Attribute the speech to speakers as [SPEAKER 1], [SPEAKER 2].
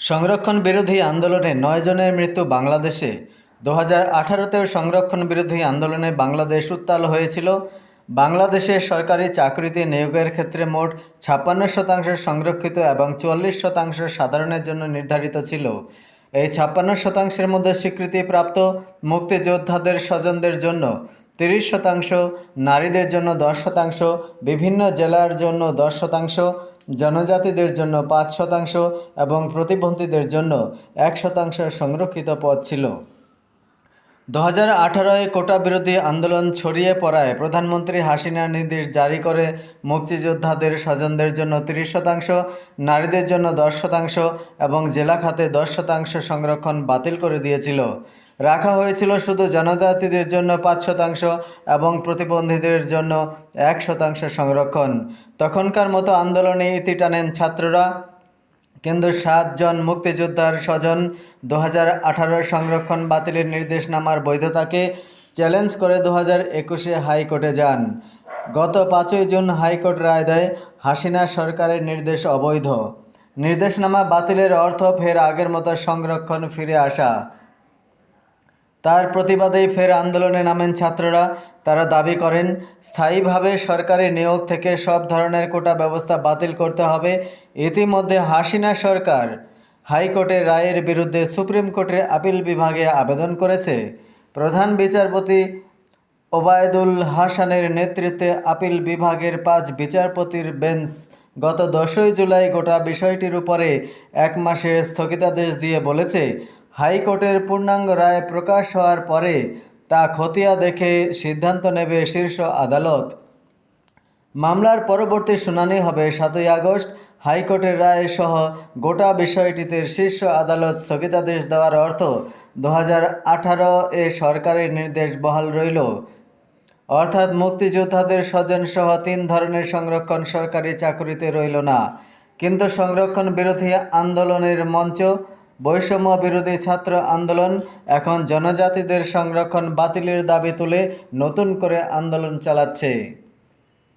[SPEAKER 1] সংরক্ষণ বিরোধী আন্দোলনে নয় জনের মৃত্যু বাংলাদেশে। দু হাজার আঠারোতেও সংরক্ষণ বিরোধী আন্দোলনে বাংলাদেশ উত্তাল হয়েছিল। বাংলাদেশে সরকারি চাকরিতে নিয়োগের ক্ষেত্রে মোট ছাপ্পান্ন শতাংশ সংরক্ষিত এবং চুয়াল্লিশ শতাংশ সাধারণের জন্য নির্ধারিত ছিল। এই ছাপ্পান্ন শতাংশের মধ্যে স্বীকৃতিপ্রাপ্ত মুক্তিযোদ্ধাদের স্বজনদের জন্য তিরিশ শতাংশ, নারীদের জন্য দশ শতাংশ, বিভিন্ন জেলার জন্য দশ শতাংশ, জনজাতিদের জন্য পাঁচ শতাংশ এবং প্রতিবন্ধীদের জন্য এক শতাংশ সংরক্ষিত পদ ছিল। দু হাজার আঠারোয় কোটা বিরোধী আন্দোলন ছড়িয়ে পড়ায় প্রধানমন্ত্রী হাসিনার নির্দেশ জারি করে মুক্তিযোদ্ধাদের স্বজনদের জন্য তিরিশ শতাংশ, নারীদের জন্য দশ শতাংশ এবং জেলা খাতে দশ শতাংশ সংরক্ষণ বাতিল করে দিয়েছিল। রাখা হয়েছিল শুধু জনজাতিদের জন্য পাঁচ শতাংশ এবং প্রতিবন্ধীদের জন্য এক শতাংশ সংরক্ষণ। তখনকার মতো আন্দোলনে ইতি টানেন ছাত্ররা। কিন্তু সাতজন মুক্তিযোদ্ধার স্বজন দু হাজার সংরক্ষণ বাতিলের নির্দেশনামার বৈধতাকে চ্যালেঞ্জ করে দু হাজার একুশে হাইকোর্টে যান। গত পাঁচই জুন হাইকোর্ট রায় দেয় হাসিনা সরকারের নির্দেশ অবৈধ। নির্দেশনামা বাতিলের অর্থ ফের আগের মতো সংরক্ষণ ফিরে আসা। তার প্রতিবাদেই ফের আন্দোলনে নামেন ছাত্ররা। তারা দাবি করেন, স্থায়ীভাবে সরকারি নিয়োগ থেকে সব ধরনের কোটা ব্যবস্থা বাতিল করতে হবে। ইতিমধ্যে হাসিনা সরকার হাইকোর্টের রায়ের বিরুদ্ধে সুপ্রিম কোর্টের আপিল বিভাগে আবেদন করেছে। প্রধান বিচারপতি ওবায়দুল হাসানের নেতৃত্বে আপিল বিভাগের পাঁচ বিচারপতির বেঞ্চ গত দশই জুলাই গোটা বিষয়টির উপরে এক মাসের স্থগিতাদেশ দিয়ে বলেছে হাইকোর্টের পূর্ণাঙ্গ রায় প্রকাশ হওয়ার পরে তা খতিয়া দেখে সিদ্ধান্ত নেবে শীর্ষ আদালত। মামলার পরবর্তী শুনানি হবে সাতই আগস্ট। হাইকোর্টের রায় সহ গোটা বিষয়টিতে শীর্ষ আদালত স্থগিতাদেশ দেওয়ার অর্থ দু হাজার আঠারো এ সরকারের নির্দেশ বহাল রইল। অর্থাৎ মুক্তিযোদ্ধাদের স্বজনসহ তিন ধরনের সংরক্ষণ সরকারি চাকরিতে রইল না। কিন্তু সংরক্ষণ বিরোধী আন্দোলনের মঞ্চ বৈষম্য বিরোধী ছাত্র আন্দোলন এখন জনজাতিদের সংরক্ষণ বাতিলের দাবি তুলে নতুন করে আন্দোলন চালাচ্ছে।